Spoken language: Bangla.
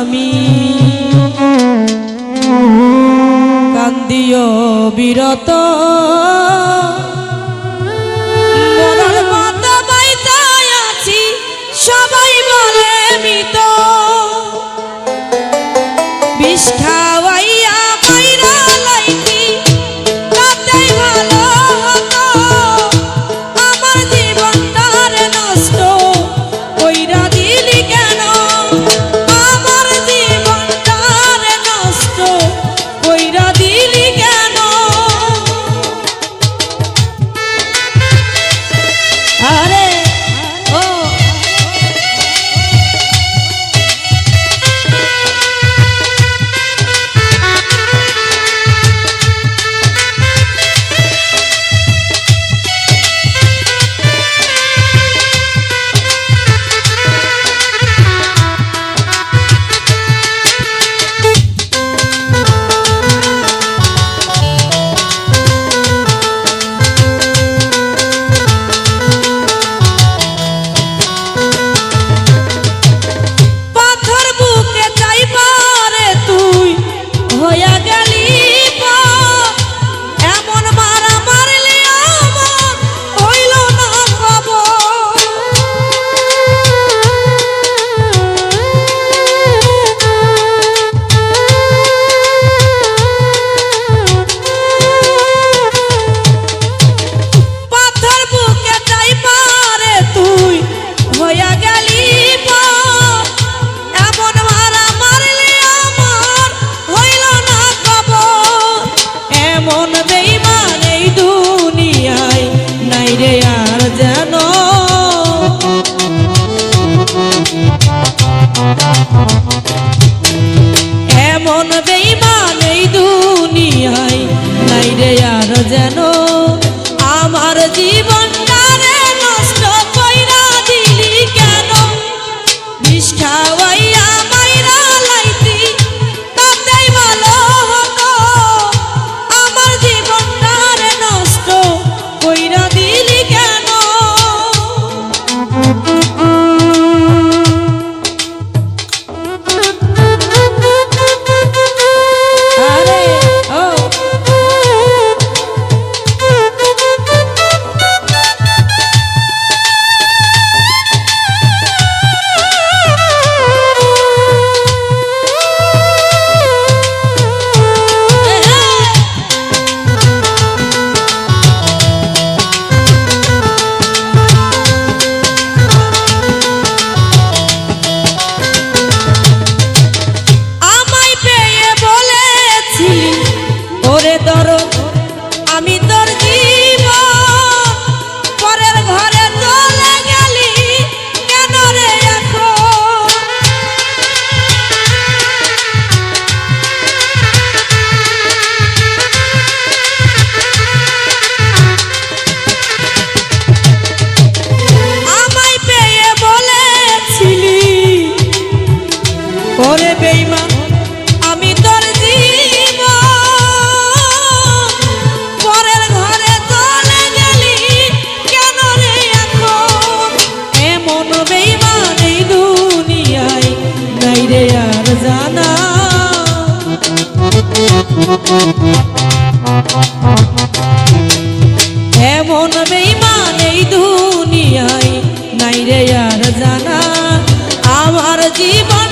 আমি। কান্দিও বিরত। এমন বেইমান এই দুনিয়ায় নাই রে আর জানা। আমার জীবন